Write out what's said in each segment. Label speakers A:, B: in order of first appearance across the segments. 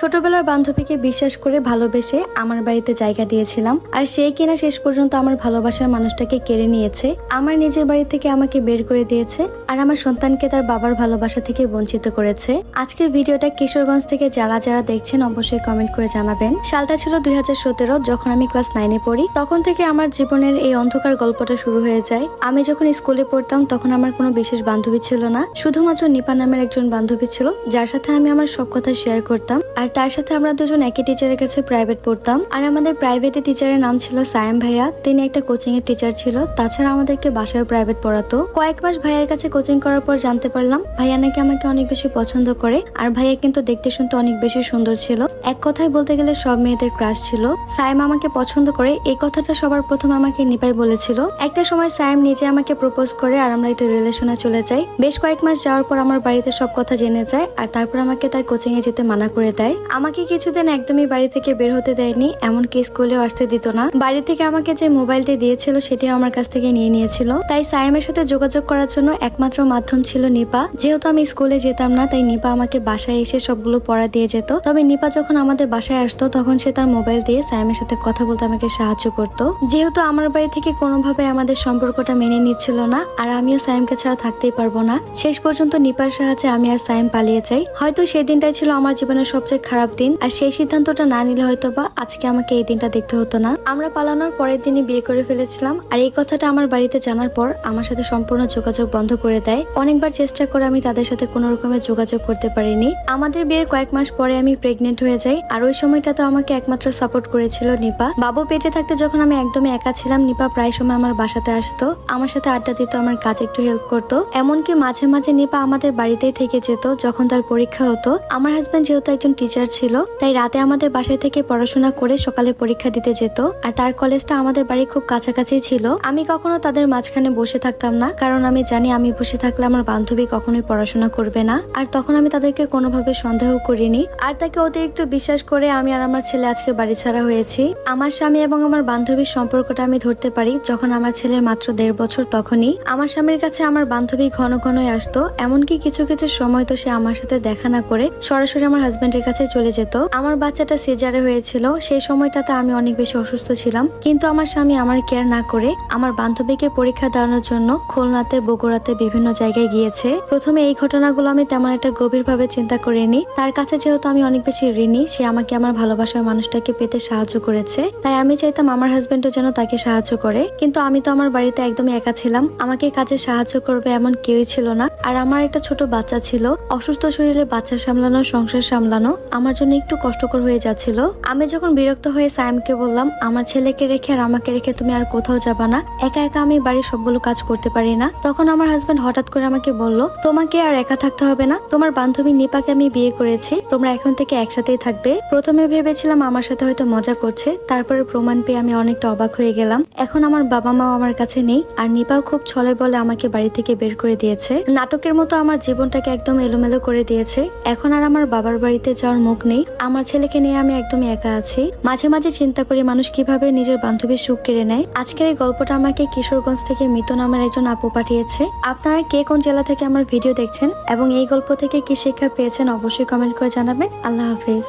A: ছোটবেলার বান্ধবীকে বিশ্বাস করে ভালোবেসে আমার বাড়িতে জায়গা দিয়েছিলাম। আর সেই কিনা শেষ পর্যন্ত আমার ভালোবাসার মানুষটাকে কেড়ে নিয়েছে। আমার নিজের বাড়ি থেকে আমাকে বের করে দিয়েছে আর আমার সন্তানকে তার বাবার ভালোবাসা থেকে বঞ্চিত করেছে। আজকের ভিডিওটা কিশোরগঞ্জ থেকে যারা যারা দেখছেন অবশ্যই কমেন্ট করে জানাবেন। সালটা ছিল দুই হাজার সতেরো যখন আমি ক্লাস নাইনে পড়ি। তখন থেকে আমার জীবনের এই অন্ধকার গল্পটা শুরু হয়ে যায়। আমি যখন স্কুলে পড়তাম তখন আমার কোনো বিশেষ বান্ধবী ছিল না। শুধুমাত্র নিপা নামের একজন বান্ধবী ছিল, যার সাথে আমি আমার সব কথা শেয়ার করতাম। আর তার সাথে আমরা দুজন একই টিচারের কাছে প্রাইভেট পড়তাম। আর আমাদের প্রাইভেটে টিচারের নাম ছিল সায়াম ভাইয়া। তিনি একটা কোচিং এর টিচার ছিল। তাছাড়া আমাদেরকে বাসায় প্রাইভেট পড়াতো। কয়েক মাস ভাইয়ার কাছে কোচিং করার পর জানতে পারলাম, ভাইয়া নাকি আমাকে অনেক বেশি পছন্দ করে। আর ভাইয়া কিন্তু দেখতে শুনতে অনেক বেশি সুন্দর ছিল। এক কথায় বলতে গেলে সব মেয়েদের ক্রাশ ছিল। সাইম আমাকে পছন্দ করে, এই কথাটা সবার প্রথম আমাকে নিপাই বলেছিল। একটা সময় সাইম নিজে আমাকে প্রপোজ করে আর আমরা একটা রিলেশনে চলে যাই। বেশ কয়েক মাস যাওয়ার পর আমার বাড়িতে সব কথা জেনে যায়, আর তারপর আমাকে তার কোচিং এ যেতে মানা করে দেয়। আমাকে কিছুদিন একদমই বাড়ি থেকে বের হতে দেয়নি, এমনকি স্কুলেও আসতে দিত না। বাড়ি থেকে আমাকে যে মোবাইলটি দিয়েছিল সেটিও আমার কাছ থেকে নিয়ে নিয়েছিল। তাই সাইমের সাথে যোগাযোগ করার জন্য একমাত্র মাধ্যম ছিল নিপা। যেহেতু আমি স্কুলে যেতাম না, তাই নিপা আমাকে বাসায় এসে সবগুলো পড়া দিয়ে যেত। তবে নিপা যখন আমাদের বাসায় আসতো, তখন সে তার মোবাইল দিয়ে সাইমের সাথে কথা বলতে আমাকে সাহায্য করতো। যেহেতু আমার বাড়ি থেকে কোনোভাবে আমাদের সম্পর্কটা মেনে নিচ্ছিল না, আর আমিও সাইমকে ছাড়া থাকতেই পারব না, শেষ পর্যন্ত নিপার সাহায্যে আমি আর সাইম পালিয়ে যাই। হয়তো সেদিনটাই ছিল আমার জীবনের সবচেয়ে খারাপ দিন, আর সেই সিদ্ধান্তটা না নিলে হয়তো বা আজকে আমাকে এই দিনটা দেখতে হতো না। আমরা পালানোর পরের দিনই বিয়ে করে ফেলেছিলাম, আর এই কথাটা আমার বাড়িতে জানার পর আমার সাথে সম্পূর্ণ যোগাযোগ বন্ধ করে দেয়। অনেকবার চেষ্টা করে আমি তাদের সাথে কোনো রকমের যোগাযোগ করতে পারিনি। আমাদের বিয়ের কয়েক মাস পরে আমি প্রেগনেন্ট হয়ে যাই, আর ওই সময়টা তো আমাকে একমাত্র সাপোর্ট করেছিল নিপা। বাবু পেটে থাকতে যখন আমি একদমই একা ছিলাম, নিপা প্রায় সময় আমার বাসাতে আসতো, আমার সাথে আড্ডা দিত, আমার কাজ একটু হেল্প করতো। এমনকি মাঝে মাঝে নিপা আমাদের বাড়িতেই থেকে যেত, যখন তার পরীক্ষা হতো। আমার হাজব্যান্ড যেহেতু একজন টিচার ছিল, তাই রাতে আমাদের বাসায় থেকে পড়াশোনা করে সকালে পরীক্ষা দিতে যেত, আর তার কলেজটা আমাদের বাড়ি খুব কাছাকাছি ছিল। আমি কখনো তাদের মাঝখানে বসে থাকতাম না, কারণ আমি জানি আমি বসে থাকলে আমার বান্ধবী কখনোই পড়াশোনা করবে না, আর তখন আমি তাদেরকে কোনোভাবে সন্দেহ করিনি। আর তাকে অতিরিক্ত বিশ্বাস করে আমি আর আমার ছেলে আজকে বাড়ি ছাড়া হয়েছি। আমার স্বামী এবং আমার বান্ধবীর সম্পর্কটা আমি ধরতে পারি, যখন আমার ছেলের মাত্র দেড় বছর তখনই। আমার স্বামীর কাছে আমার বান্ধবী ঘন ঘনই আসতো, এমনকি কিছু কিছু সময় তো সে আমার সাথে দেখা না করে সরাসরি আমার হাজবেন্ডের কাছে চলে যেত। আমার বাচ্চাটা সিজারে হয়েছিল, সেই সময়টাতে আমি অনেক বেশি অসুস্থ ছিলাম। কিন্তু আমার স্বামী আমার কেয়ার না করে আমার বান্ধবীকে পরীক্ষা দেওয়ানোর জন্য খুলনাতে, বগুড়াতে বিভিন্ন জায়গায় গিয়েছে। প্রথমে এই ঘটনাগুলো আমি তেমন একটা গভীরভাবে চিন্তা করিনি। তার কাছে যেহেতু আমি অনেক বেশি ঋণী, সে আমাকে আমার ভালোবাসার মানুষটাকে পেতে সাহায্য করেছে। তাই আমি চাইতাম আমার হাজবেন্ডও যেন তাকে সাহায্য করে। কিন্তু আমি তো আমার বাড়িতে একদমই একা ছিলাম। আমাকে কাজে সাহায্য করবে এমন কেউই ছিল না। আর আমার একটা ছোট বাচ্চা ছিল। অসুস্থ শরীরে বাচ্চা সামলানো, সংসার সামলানো আমার জন্য একটু কষ্টকর হয়ে যাচ্ছিল। আমি যখন বিরক্ত হয়ে সাইমকে বললাম, আমার ছেলেকে রেখে আর আমাকে রেখে তুমি আর কোথাও যাবা না। একা একা আমি বাড়ির সবগুলো কাজ করতে পারি না। তখন আমার হাজবেন্ড হঠাৎ করে আমাকে বলল, তোমাকে আর একা থাকতে হবে না। তোমার বান্ধবী নিপাকে আমি বিয়ে করেছি। তোমরা এখন থেকে একসাথেই থাকবে। প্রথমে ভেবেছিলাম আমার সাথে হয়তো মজা করছে। তারপরে প্রমাণ পেয়ে আমি অনেকটা অবাক হয়ে গেলাম। এখন আমার বাবা মাও আমার কাছে নেই, আর নিপাও খুব ছলে বলে আমাকে বাড়ি থেকে বের করে দিয়েছে। নাটকের মতো আমার জীবনটাকে একদম এলোমেলো করে দিয়েছে। এখন আর আমার বাবার বাড়িতে যাওয়ার মুখ নেই। আমার ছেলেকে নিয়ে আমি একদমই একা আছি। মাঝে মাঝে চিন্তা করি মানুষ কীভাবে নিজের বান্ধবীর সুখ কেড়ে নেয়। আজকের এই গল্পটা আমাকে কিশোরগঞ্জ থেকে মিতু নামের একজন আপু পাঠিয়েছে। আপনারা কে কোন জেলা থেকে আমার ভিডিও দেখছেন এবং এই গল্প থেকে কি শিক্ষা পেয়েছেন অবশ্যই কমেন্ট করে জানাবেন। আল্লাহ হাফিজ।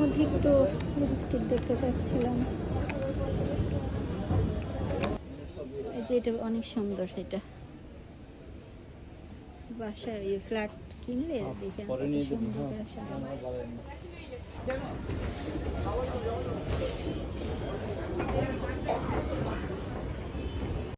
B: মধ্যে একটু দেখতে চাচ্ছিলাম। যে এটা অনেক সুন্দর এটা। বাসা এই ফ্ল্যাট কিনলে দেখে সুন্দর করে